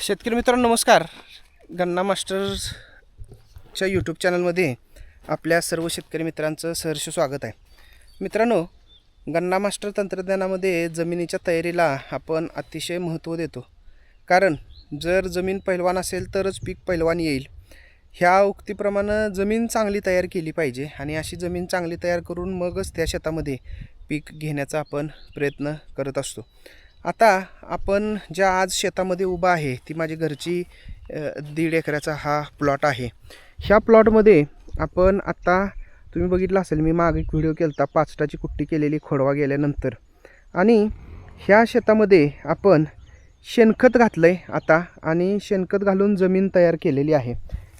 शेतकरी मित्रांनो नमस्कार. गन्ना मास्टर्सच्या यूट्यूब चॅनलमध्ये आपल्या सर्व शेतकरी मित्रांचं सहर्ष स्वागत आहे. मित्रांनो गन्ना मास्टर तंत्रज्ञानामध्ये जमिनीच्या तयारीला आपण अतिशय महत्त्व देतो. कारण जर जमीन पैलवान असेल तरच पीक पैलवान येईल. ह्या उक्तीप्रमाणे जमीन चांगली तयार केली पाहिजे आणि अशी जमीन चांगली तयार करून मगच त्या शेतामध्ये पीक घेण्याचा आपण प्रयत्न करत असतो. आता आपण ज्या आज शेतामध्ये उभा आहे ती माझी घरची दीड एकराचा हा प्लॉट आहे. ह्या प्लॉटमध्ये आपण आत्ता तुम्ही बघितलं असेल मी मागे एक व्हिडिओ केला होता पाचटाची कुट्टी केलेली खोडवा गेल्यानंतर. आणि ह्या शेतामध्ये आपण शेणखत घातलं आहे आता आणि शेणखत घालून जमीन तयार केलेली आहे.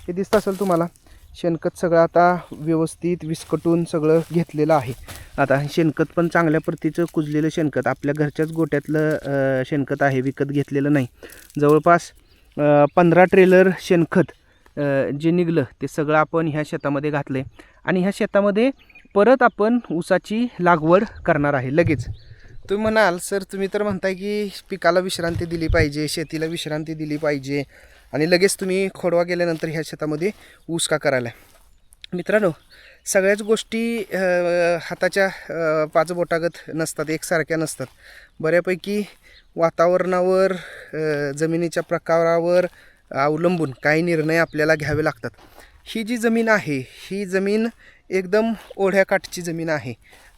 हे दिसतं असेल तुम्हाला शेणखत सगळं आता व्यवस्थित विस्कटून सगळं घेतलेलं आहे. आता शेणखत पण चांगल्या प्रतीचं कुजलेलं शेणखत. आपल्या घरच्याच गोट्यातलं शेणखत आहे विकत घेतलेलं नाही. जवळपास पंधरा ट्रेलर शेणखत जे निघलं ते सगळं आपण ह्या शेतामध्ये घातलं आहे आणि ह्या शेतामध्ये परत आपण ऊसाची लागवड करणार आहे लगेच. तुम्ही म्हणाल सर तुम्ही तर म्हणताय की पिकाला विश्रांती दिली पाहिजे शेतीला विश्रांती दिली पाहिजे आणि लगेच तुम्ही खोडवा गेल्यानंतर ह्या शेतामध्ये ऊस का करायला मित्रांनो सगळ्याच गोष्टी हाताच्या पाच बोटागत नसतात एकसारख्या नसतात. बऱ्यापैकी वातावरणावर जमिनीच्या प्रकारावर अवलंबून काही निर्णय आपल्याला घ्यावे लागतात. ही जी जमीन आहे ही जमीन एकदम ओढ्याकाठची जमीन आहे.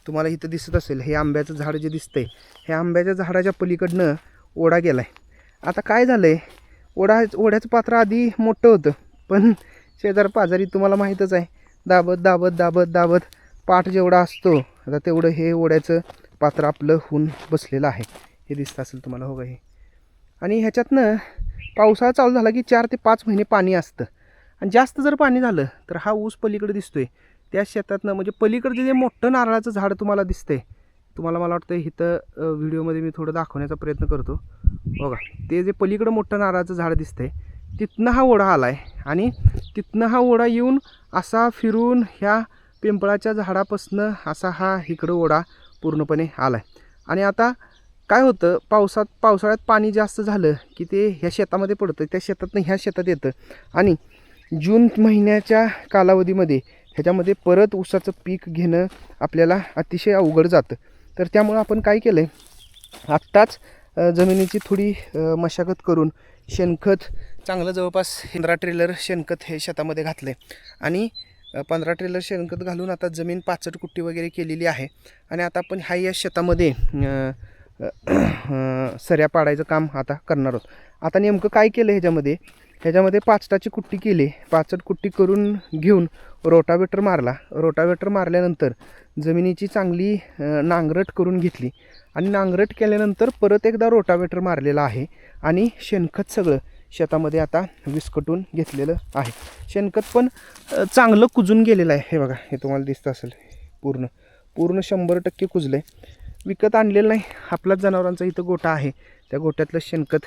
तुम्हाला इथं दिसत असेल हे आंब्याचं झाड जे दिसतंय हे आंब्याच्या झाडाच्या पलीकडनं ओढा गेला आहे आता काय झालं आहे ओढा ओढ्याचं पात्र आधी मोठं होतं पण शेजार पाजारी तुम्हाला माहीतच आहे दाबत दाबत दाबत दाबत पाठ जेवढा असतो आता तेवढं हे ओढ्याचं पात्र आपलं होऊन बसलेलं आहे. हे दिसतं असेल तुम्हाला हो हे आणि ह्याच्यातनं पावसाळा चालू झाला की चार ते पाच महिने पाणी असतं. आणि जास्त जर पाणी झालं तर हा ऊस पलीकडे दिसतोय. त्या शेतातनं म्हणजे पलीकडचे जे मोठं नारळाचं झाड तुम्हाला दिसतंय तुम्हाला मला वाटतं इथं व्हिडिओमध्ये मी थोडं दाखवण्याचा प्रयत्न करतो. बघा ते जे पलीकडं मोठं नारळाचं झाड दिसतंय तिथनं हा ओढा आला आहे आणि तिथनं हा ओढा येऊन असा फिरून ह्या पिंपळाच्या झाडापासनं असा हा इकडं ओढा पूर्णपणे आला आहे आणि आता काय होतं पावसात पावसाळ्यात पाणी जास्त झालं की ते ह्या शेतामध्ये पडतं त्या शेतातनं ह्या शेतात येतं. आणि जून महिन्याच्या कालावधीमध्ये ह्याच्यामध्ये परत ऊसाचं पीक घेणं आपल्याला अतिशय अवघड जातं. तर त्यामुळं आपण काय केलं आहे आत्ताच जमिनीची थोडी मशागत करून शेणखत चांगलं जवळपास पंधरा ट्रेलर शेणखत हे शेतामध्ये घातलं आहे आणि पंधरा ट्रेलर शेणखत घालून आता जमीन पाचट कुट्टी वगैरे केलेली आहे. आणि आता आपण ह्या या शेतामध्ये सऱ्या पाडायचं काम आता करणार आहोत. आता नेमकं काय केलं ह्याच्यामध्ये? ह्याच्यामध्ये पाचटाची कुट्टी केली. पाचट कुट्टी करून घेऊन रोटावेटर मारला. रोटावेटर मारल्यानंतर जमिनीची चांगली नांगरट करून घेतली. आणि नांगरट केल्यानंतर परत एकदा रोटावेटर मारलेला आहे. आणि शेणखत सगळं शेतामध्ये आता विस्कटून घेतलेलं आहे. शेणखत पण चांगलं कुजून गेलेलं आहे. हे बघा हे तुम्हाला दिसतं असेल. पूर्ण पूर्ण शंभर टक्के कुजलं आहे विकत आणलेलं नाही. आपलाच जनावरांचा इथं गोठा आहे. त्या गोट्यातलं शेणखत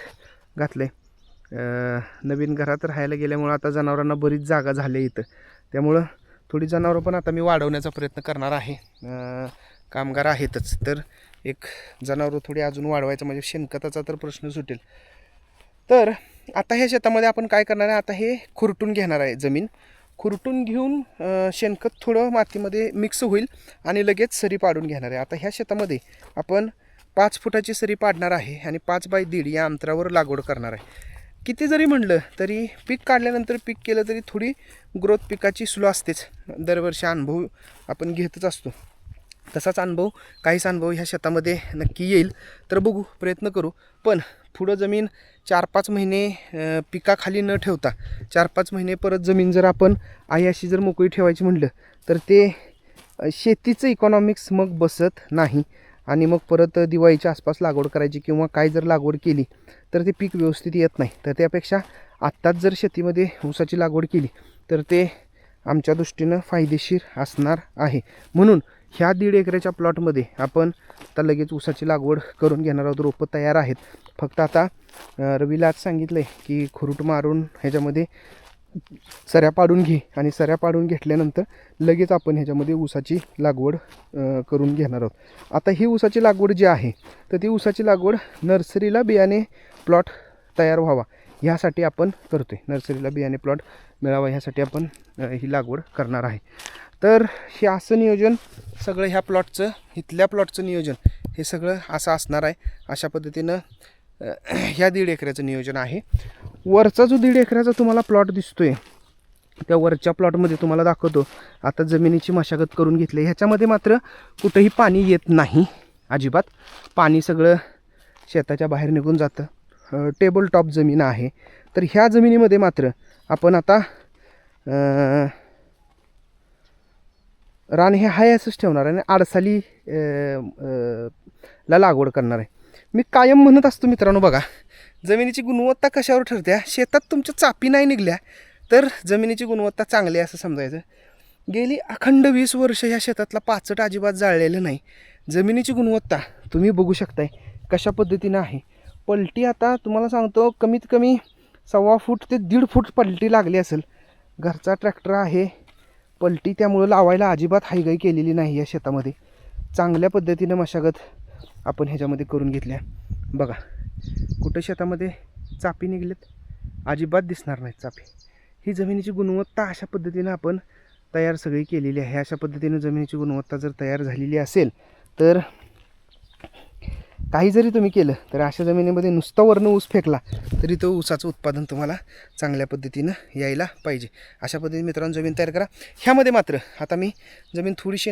घातलं आहे नवीन घरात राहायला गेल्यामुळं आता जनावरांना बरीच जागा झाली आहे इथं. त्यामुळं थोडी जनावरं पण आता मी वाढवण्याचा प्रयत्न करणार आहे. कामगार आहेतच. तर एक जनावरं थोडी अजून वाढवायचं म्हणजे शेणखताचा तर प्रश्न सुटेल. तर आता ह्या शेतामध्ये आपण काय करणार आहे? आता हे खुरटून घेणार आहे जमीन. खुरटून घेऊन शेणखत थोडं मातीमध्ये मिक्स होईल आणि लगेच सरी पाडून घेणार आहे. आता ह्या शेतामध्ये आपण पाच फुटाची सरी पाडणार आहे आणि पाच बाय दीड या अंतरावर लागवड करणार आहे. किती जरी म्हणलं तरी पीक काढल्यानंतर पीक केलं तरी थोडी ग्रोथ पिकाची स्लो असतेच. दरवर्षी अनुभव आपण घेतच असतो. तसाच अनुभव काहीच अनुभव ह्या शेतामध्ये नक्की येईल. तर बघू प्रयत्न करू. पण पुढं जमीन चार पाच महिने पिकाखाली न ठेवता चार पाच महिने परत जमीन जर आपण आई अशी जर मोकळी ठेवायची म्हणलं तर ते शेतीचं इकॉनॉमिक्स मग बसत नाही. आणि मग परत दिवाळीच्या आसपास लागवड करायची किंवा काय जर लागवड केली तर ते पीक व्यवस्थित येत नाही. तर त्यापेक्षा आत्ताच जर शेतीमध्ये ऊसाची लागवड केली तर ते आमच्या दृष्टीनं फायदेशीर असणार आहे. म्हणून ह्या दीड एकराच्या प्लॉटमध्ये आपण आता लगेच ऊसाची लागवड करून घेणार आहोत. रोपं तयार आहेत. फक्त आता रवीला आज सांगितलं आहे की खुरूट मारून ह्याच्यामध्ये सऱ्या पाडून घे आणि सऱ्या पाडून घेतल्यानंतर लगेच आपण ह्याच्यामध्ये ऊसाची लागवड करून घेणार आहोत. आता ही ऊसाची लागवड जी आहे तर ती ऊसाची लागवड नर्सरीला बियाणे प्लॉट तयार व्हावा ह्यासाठी आपण करतो आहे नर्सरीला बियाणे प्लॉट मिळावा ह्यासाठी आपण ही लागवड करणार आहे. तर हे असं नियोजन सगळं ह्या प्लॉटचं इथल्या प्लॉटचं नियोजन हे सगळं असं असणार आहे. अशा पद्धतीनं ह्या दीड एकराचं नियोजन आहे. वरचा जो दीड एकराचा तुम्हाला प्लॉट दिसतो आहे त्या वरच्या प्लॉटमध्ये तुम्हाला दाखवतो. आता जमिनीची मशागत करून घेतली. ह्याच्यामध्ये मात्र कुठंही पाणी येत नाही अजिबात. पाणी सगळं शेताच्या बाहेर निघून जातं. टेबल टॉप जमीन आहे. तर ह्या जमिनीमध्ये मात्र आपण आता रान हे हाय असंच ठेवणार आहे आणि आडसाली ला लागवड करणार आहे. मी कायम म्हणत असतो मित्रांनो बघा जमिनीची गुणवत्ता कशावर ठरते? शेतात तुमच्या चापी नाही निघल्या तर जमिनीची गुणवत्ता चांगली आहे असं समजायचं. गेली अखंड वीस वर्ष ह्या शेतातला पाचट अजिबात जाळलेलं नाही. जमिनीची गुणवत्ता तुम्ही बघू शकताय कशा पद्धतीनं आहे. पलटी आता तुम्हाला सांगतो कमीत कमी सव्वा फूट ते दीड फूट पलटी लागली असेल. घरचा ट्रॅक्टर आहे पलटी त्यामुळं लावायला अजिबात हायगाई केलेली नाही या शेतामध्ये. चांगल्या पद्धतीनं मशागत आपण ह्याच्यामध्ये करून घेतल्या. बघा कुठं शेतामध्ये चापी निघलेत? अजिबात दिसणार नाहीत चापी. ही जमिनीची गुणवत्ता अशा पद्धतीनं आपण तयार सगळी केलेली आहे. अशा पद्धतीनं जमिनीची गुणवत्ता जर तयार झालेली असेल तर काही जरी तुम्ही केलं तर अशा जमिनीमध्ये नुसतं वर्ण ऊस फेकला तरी तो ऊसाचं उत्पादन तुम्हाला चांगल्या पद्धतीनं यायला पाहिजे. अशा पद्धतीने मित्रांनो जमीन तयार करा. ह्यामध्ये मात्र आता मी जमीन थोडीशी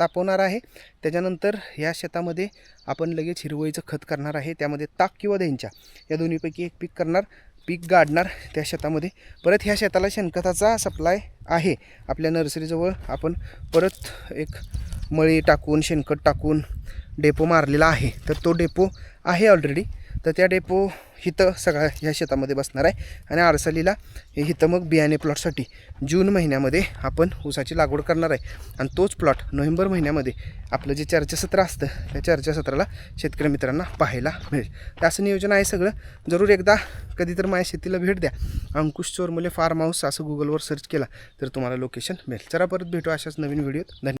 तापवणार आहे. त्याच्यानंतर या शेतामध्ये आपण लगेच हिरवळीचं खत करणार आहे. त्यामध्ये ताक किंवा देंच्या या दोन्हीपैकी एक पीक करणार पीक गाडणार त्या शेतामध्ये. परत ह्या शेताला शेणखताचा सप्लाय आहे. आपल्या नर्सरीजवळ आपण परत एक मळी टाकून शेणखत टाकून डेपो मारलेला आहे. तर तो डेपो आहे ऑलरेडी तर त्या डेपो हिथं सगळ्या ह्या शेतामध्ये बसणार आहे. आणि आरसालीला हे हिथं मग बियाणे प्लॉटसाठी जून महिन्यामध्ये आपण ऊसाची लागवड करणार आहे. आणि तोच प्लॉट नोव्हेंबर महिन्यामध्ये आपलं जे चर्चासत्र असतं त्या चर्चासत्राला शेतकरी मित्रांना पाहायला मिळेल. तर असं नियोजन आहे सगळं. जरूर एकदा कधी तर माझ्या शेतीला भेट द्या. अंकुश चोरमुले फार्म हाऊस असं गुगलवर सर्च केला तर तुम्हाला लोकेशन मिळेल. चला परत भेटू अशाच नवीन व्हिडिओत धन्यवाद.